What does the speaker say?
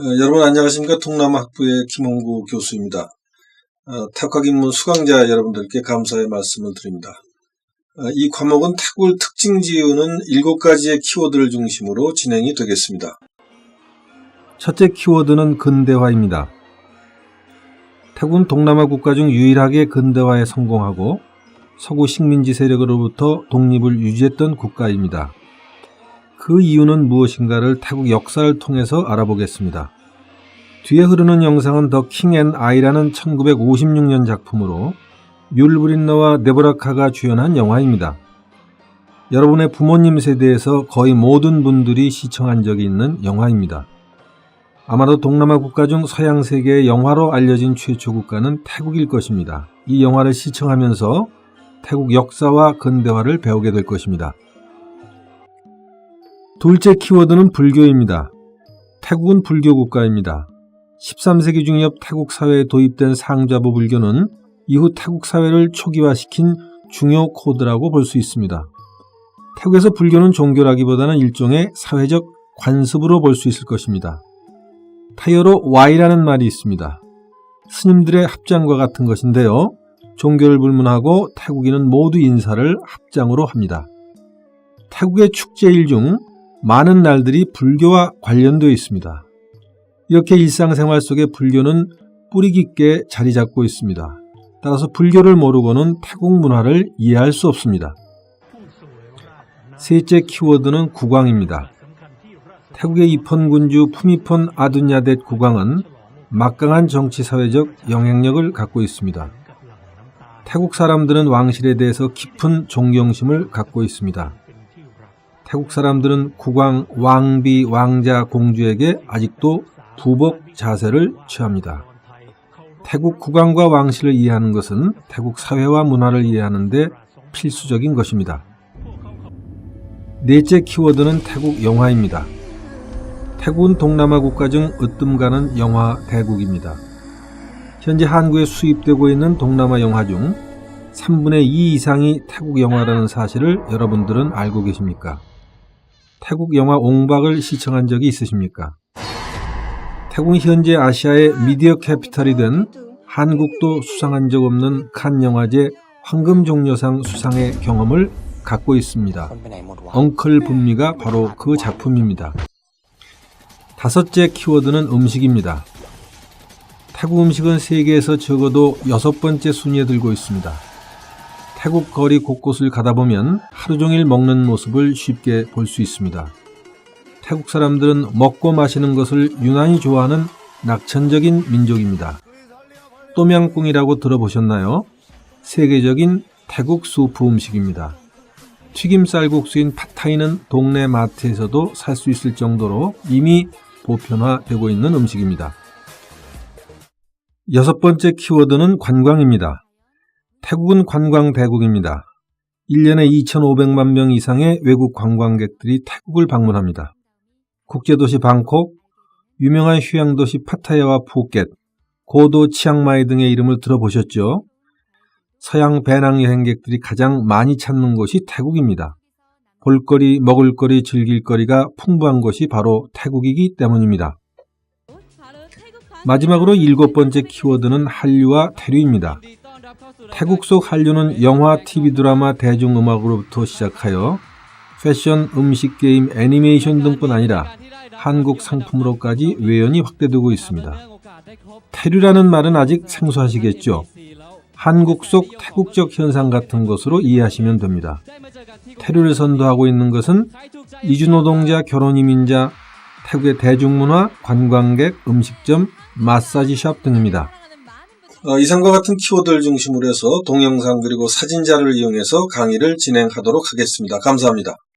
어, 여러분 안녕하십니까 동남학부의 김홍구 교수입니다. 어, 입문 수강자 여러분들께 감사의 말씀을 드립니다. 어, 이 과목은 태국을 특징 지우는 7가지의 키워드를 중심으로 진행이 되겠습니다. 첫째 키워드는 근대화입니다. 태국은 동남아 국가 중 유일하게 근대화에 성공하고 서구 식민지 세력으로부터 독립을 유지했던 국가입니다. 그 이유는 무엇인가를 태국 역사를 통해서 알아보겠습니다. 뒤에 흐르는 영상은 더 킹 앤 아이라는 1956년 작품으로 뮬 브린너와 네브라카가 주연한 영화입니다. 여러분의 부모님 세대에서 거의 모든 분들이 시청한 적이 있는 영화입니다. 아마도 동남아 국가 중 서양 세계의 영화로 알려진 최초 국가는 태국일 것입니다. 이 영화를 시청하면서 태국 역사와 근대화를 배우게 될 것입니다. 둘째 키워드는 불교입니다. 태국은 불교 국가입니다. 13세기 중엽 태국 사회에 도입된 상좌부 불교는 이후 태국 사회를 초기화시킨 중요 코드라고 볼 수 있습니다. 태국에서 불교는 종교라기보다는 일종의 사회적 관습으로 볼 수 있을 것입니다. 타이어로 Y라는 말이 있습니다. 스님들의 합장과 같은 것인데요. 종교를 불문하고 태국인은 모두 인사를 합장으로 합니다. 태국의 축제일 중 많은 날들이 불교와 관련되어 있습니다. 이렇게 일상생활 속에 불교는 뿌리 깊게 자리 잡고 있습니다. 따라서 불교를 모르고는 태국 문화를 이해할 수 없습니다. 셋째 키워드는 국왕입니다. 태국의 이펀군주 푸미폰 아둔야댓 국왕은 막강한 정치 사회적 영향력을 갖고 있습니다. 태국 사람들은 왕실에 대해서 깊은 존경심을 갖고 있습니다. 태국 사람들은 국왕, 왕비, 왕자, 공주에게 아직도 부복 자세를 취합니다. 태국 국왕과 왕실을 이해하는 것은 태국 사회와 문화를 이해하는데 필수적인 것입니다. 넷째 키워드는 태국 영화입니다. 태국은 동남아 국가 중 으뜸 가는 영화 대국입니다. 현재 한국에 수입되고 있는 동남아 영화 중 3분의 2 이상이 태국 영화라는 사실을 여러분들은 알고 계십니까? 태국 영화 옹박을 시청한 적이 있으십니까? 태국은 현재 아시아의 미디어 캐피탈이 된 한국도 수상한 적 없는 칸 영화제 황금종려상 수상의 경험을 갖고 있습니다. 엉클 분미가 바로 그 작품입니다. 다섯째 키워드는 음식입니다. 태국 음식은 세계에서 적어도 여섯 번째 순위에 들고 있습니다. 태국 거리 곳곳을 가다 보면 하루 종일 먹는 모습을 쉽게 볼 수 있습니다. 태국 사람들은 먹고 마시는 것을 유난히 좋아하는 낙천적인 민족입니다. 또명꿍이라고 들어보셨나요? 세계적인 태국 수프 음식입니다. 튀김 쌀 국수인 팟타이는 동네 마트에서도 살 수 있을 정도로 이미 보편화되고 있는 음식입니다. 여섯 번째 키워드는 관광입니다. 태국은 관광 대국입니다. 1년에 2,500만 명 이상의 외국 관광객들이 태국을 방문합니다. 국제도시 방콕, 유명한 휴양도시 파타야와 푸켓, 고도 치앙마이 등의 이름을 들어보셨죠? 서양 배낭 여행객들이 가장 많이 찾는 곳이 태국입니다. 볼거리, 먹을거리, 즐길거리가 풍부한 곳이 바로 태국이기 때문입니다. 마지막으로 일곱 번째 키워드는 한류와 태류입니다. 태국 속 한류는 영화, TV 드라마, 대중음악으로부터 시작하여 패션, 음식, 게임, 애니메이션 등뿐 아니라 한국 상품으로까지 외연이 확대되고 있습니다. 태류라는 말은 아직 생소하시겠죠? 한국 속 태국적 현상 같은 것으로 이해하시면 됩니다. 태류를 선도하고 있는 것은 이주노동자, 결혼이민자, 태국의 대중문화, 관광객, 음식점, 마사지샵 등입니다. 어, 이상과 같은 키워드를 중심으로 해서 동영상 그리고 사진 자료를 이용해서 강의를 진행하도록 하겠습니다. 감사합니다.